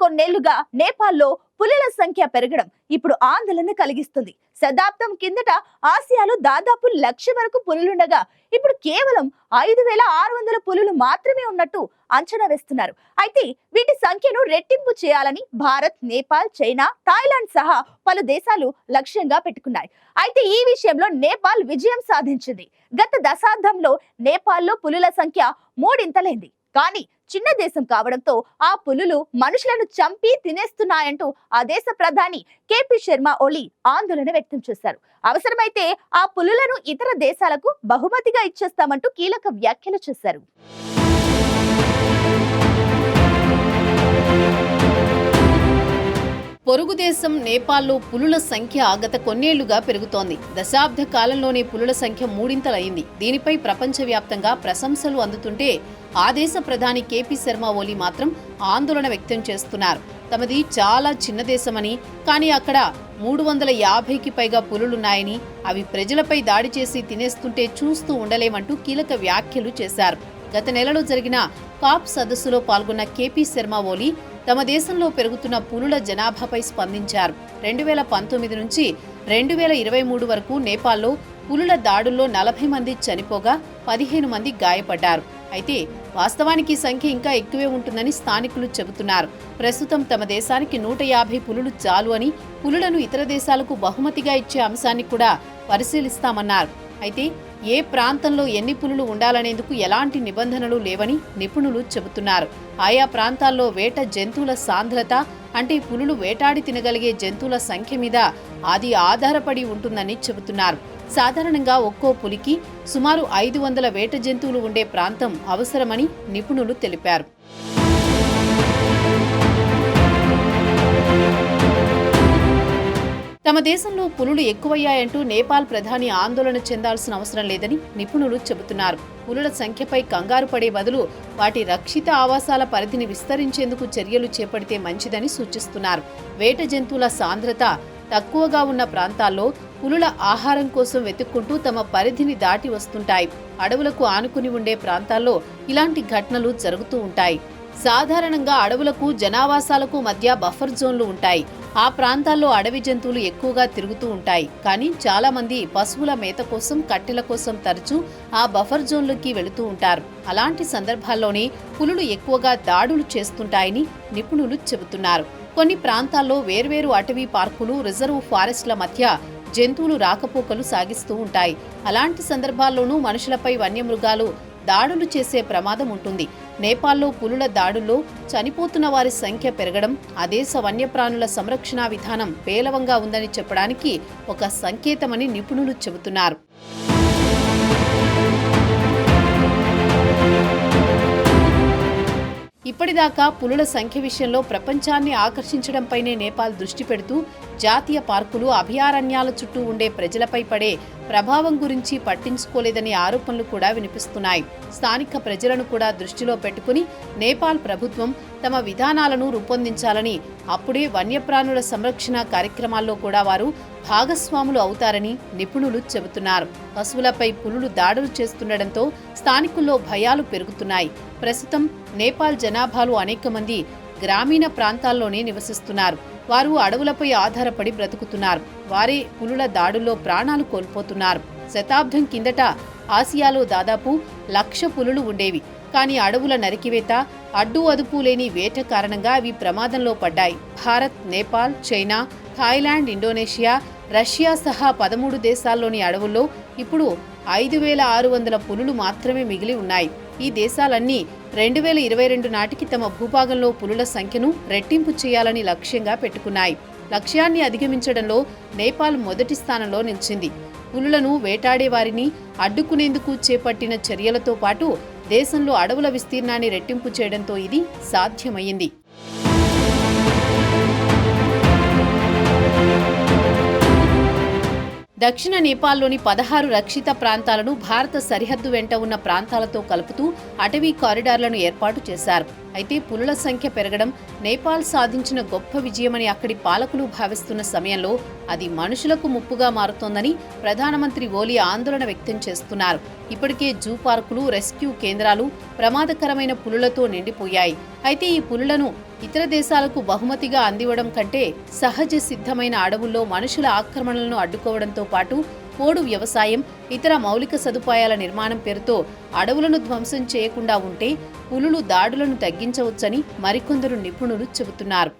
కొన్నేళ్ళుగా నేపాల్లో పులుల సంఖ్య పెరగడం ఇప్పుడు ఆందోళన కలిగిస్తుంది. శతాబ్దం కిందట ఆసియాలో దాదాపు లక్ష వరకు పులులుండగా ఇప్పుడు కేవలం ఐదు వేల ఆరు వందల పులులు మాత్రమే ఉన్నట్టు అంచనా వేస్తున్నారు. అయితే వీటి సంఖ్యను రెట్టింపు చేయాలని భారత్ నేపాల్ చైనా థాయిలాండ్ సహా పలు దేశాలు లక్ష్యంగా పెట్టుకున్నాయి. అయితే ఈ విషయంలో నేపాల్ విజయం సాధించింది. గత దశాబ్దంలో నేపాల్లో పులుల సంఖ్య మూడింతలైంది. కానీ చిన్న దేశం కావడంతో ఆ పులులు మనుషులను చంపి తినేస్తున్నాయంటూ ఆ దేశ ప్రధాని కేపీ శర్మ ఓలీ ఆందోళన వ్యక్తం చేశారు. అవసరమైతే ఆ పులులను ఇతర దేశాలకు బహుమతిగా ఇచ్చేస్తామంటూ కీలక వ్యాఖ్యలు చేశారు. పొరుగు దేశం నేపాల్లో పులుల సంఖ్య గత కొన్నేళ్ళుగా పెరుగుతోంది. దశాబ్ద కాలంలోనే పులుల సంఖ్య మూడింతలైంది. దీనిపై ప్రపంచవ్యాప్తంగా ప్రశంసలు అందుతుంటే ఆ దేశ ప్రధాని కేపీ శర్మ ఓలీ మాత్రం ఆందోళన వ్యక్తం చేస్తున్నారు. తమది చాలా చిన్న దేశమని కానీ అక్కడ మూడు వందల యాభైకి పైగా పులులున్నాయని అవి ప్రజలపై దాడి చేసి తినేస్తుంటే చూస్తూ ఉండలేమంటూ కీలక వ్యాఖ్యలు చేశారు. గత నెలలో జరిగిన కాప్ సదస్సులో పాల్గొన్న కేపీ శర్మ ఓలీ తమ దేశంలో పెరుగుతున్న పులుల జనాభాపై స్పందించారు. రెండు వేల పంతొమ్మిది నుంచి రెండు వేల ఇరవై మూడు వరకు నేపాల్లో పులుల దాడుల్లో నలభై మంది చనిపోగా పదిహేను మంది గాయపడ్డారు. అయితే వాస్తవానికి సంఖ్య ఇంకా ఎక్కువే ఉంటుందని స్థానికులు చెబుతున్నారు. ప్రస్తుతం తమ దేశానికి నూట యాభై పులులు చాలు అని పులులను ఇతర దేశాలకు బహుమతిగా ఇచ్చే అంశాన్ని కూడా పరిశీలిస్తామన్నారు. అయితే ఏ ప్రాంతంలో ఎన్ని పులులు ఉండాలనేందుకు ఎలాంటి నిబంధనలు లేవని నిపుణులు చెబుతున్నారు. ఆయా ప్రాంతాల్లో వేట జంతువుల సాంద్రత అంటే పులులు వేటాడి తినగలిగే జంతువుల సంఖ్య మీద అది ఆధారపడి ఉంటుందని చెబుతున్నారు. సాధారణంగా ఒక్కో పులికి సుమారు ఐదు వందల వేట జంతువులు ఉండే ప్రాంతం అవసరమని నిపుణులు తెలిపారు. తమ దేశంలో పులులు ఎక్కువయ్యాయంటూ నేపాల్ ప్రధాని ఆందోళన చెందాల్సిన అవసరం లేదని నిపుణులు చెబుతున్నారు. పులుల సంఖ్యపై కంగారు పడే బదులు వాటి రక్షిత ఆవాసాల పరిధిని విస్తరించేందుకు చర్యలు చేపడితే మంచిదని సూచిస్తున్నారు. వేట జంతువుల సాంద్రత తక్కువగా ఉన్న ప్రాంతాల్లో పులుల ఆహారం కోసం వెతుక్కుంటూ తమ పరిధిని దాటి వస్తుంటాయి. అడవులకు ఆనుకుని ఉండే ప్రాంతాల్లో ఇలాంటి ఘటనలు జరుగుతూ ఉంటాయి. సాధారణంగా అడవులకు జనావాసాలకు మధ్య బఫర్ జోన్లు ఉంటాయి. ఆ ప్రాంతాల్లో అడవి జంతువులు ఎక్కువగా తిరుగుతూ ఉంటాయి. కానీ చాలామంది పశువుల మేత కోసం కట్టెల కోసం తరచూ ఆ బఫర్ జోన్లోకి వెళుతూ ఉంటారు. అలాంటి సందర్భాల్లోనే పులులు ఎక్కువగా దాడులు చేస్తుంటాయని నిపుణులు చెబుతున్నారు. కొన్ని ప్రాంతాల్లో వేర్వేరు అటవీ పార్కులు రిజర్వ్ ఫారెస్ట్ల మధ్య జంతువులు రాకపోకలు సాగిస్తూ ఉంటాయి. అలాంటి సందర్భాల్లోనూ మనుషులపై వన్యమృగాలు దాడులు చేసే ప్రమాదం ఉంటుంది. నేపాల్లో పులుల దాడుల్లో చనిపోతున్న వారి సంఖ్య పెరగడం ఆ దేశ వన్యప్రాణుల సంరక్షణ విధానం పేలవంగా ఉందని చెప్పడానికి ఒక సంకేతమని నిపుణులు చెబుతున్నారు. ఇప్పటిదాకా పులుల సంఖ్య విషయంలో ప్రపంచాన్ని ఆకర్షించడంపైనే నేపాల్ దృష్టి పెడుతూ జాతీయ పార్కులు అభయారణ్యాల చుట్టూ ఉండే ప్రజలపై పడే ప్రభావం గురించి పట్టించుకోలేదనే ఆరోపణలు కూడా వినిపిస్తున్నాయి. స్థానిక ప్రజలను కూడా దృష్టిలో పెట్టుకుని నేపాల్ ప్రభుత్వం తమ విధానాలను రూపొందించాలని అప్పుడే వన్యప్రాణుల సంరక్షణ కార్యక్రమాల్లో కూడా వారు భాగస్వాములు అవుతారని నిపుణులు చెబుతున్నారు. పశువులపై పులులు దాడులు చేస్తుండటంతో స్థానికుల్లో భయాలు పెరుగుతున్నాయి. ప్రస్తుతం నేపాల్ జనాభాలో అనేక మంది గ్రామీణ ప్రాంతాల్లోనే నివసిస్తున్నారు. వారు అడవులపై ఆధారపడి బ్రతుకుతున్నారు. వారే పులుల దాడుల్లో ప్రాణాలు కోల్పోతున్నారు. శతాబ్దం కిందట ఆసియాలో దాదాపు లక్ష పులులు ఉండేవి. కానీ అడవుల నరికివేత అడ్డు అదుపు లేని వేట కారణంగా అవి ప్రమాదంలో పడ్డాయి. Bharat Nepal China Thailand Indonesia Russia సహా పదమూడు దేశాల్లోని అడవుల్లో ఇప్పుడు ఐదు వేల ఆరు వందల పులులు మాత్రమే మిగిలి ఉన్నాయి. ఈ దేశాలన్నీ రెండు వేల ఇరవై రెండు నాటికి తమ భూభాగంలో పులుల సంఖ్యను రెట్టింపు చేయాలని లక్ష్యంగా పెట్టుకున్నాయి. లక్ష్యాన్ని అధిగమించడంలో నేపాల్ మొదటి స్థానంలో నిలిచింది. పులులను వేటాడే వారిని అడ్డుకునేందుకు చేపట్టిన చర్యలతో పాటు దేశంలో అడవుల విస్తీర్ణాన్ని రెట్టింపు చేయడంతో ఇది సాధ్యమైంది దక్షిణ నేపాల్లోని పదహారు రక్షిత ప్రాంతాలను భారత సరిహద్దు వెంట ఉన్న ప్రాంతాలతో కలుపుతూ అటవీ కారిడార్లను ఏర్పాటు చేశారు. అయితే పులుల సంఖ్య పెరగడం నేపాల్ సాధించిన గొప్ప విజయమని అక్కడి పాలకులు భావిస్తున్న సమయంలో అది మనుషులకు ముప్పుగా మారుతోందని ప్రధానమంత్రి ఓలీ ఆందోళన వ్యక్తం చేస్తున్నారు. ఇప్పటికే జూ పార్కులు రెస్క్యూ కేంద్రాలు ప్రమాదకరమైన పులులతో నిండిపోయాయి. అయితే ఈ పులులను ఇతర దేశాలకు బహుమతిగా అందివ్వడం కంటే సహజ సిద్ధమైన అడవుల్లో మనుషుల ఆక్రమణలను అడ్డుకోవడంతో పాటు పోడు వ్యవసాయం ఇతర మౌలిక సదుపాయాల నిర్మాణం పేరుతో అడవులను ధ్వంసం చేయకుండా ఉంటే పులులు దాడులను తగ్గించవచ్చని మరికొందరు నిపుణులు చెబుతున్నారు.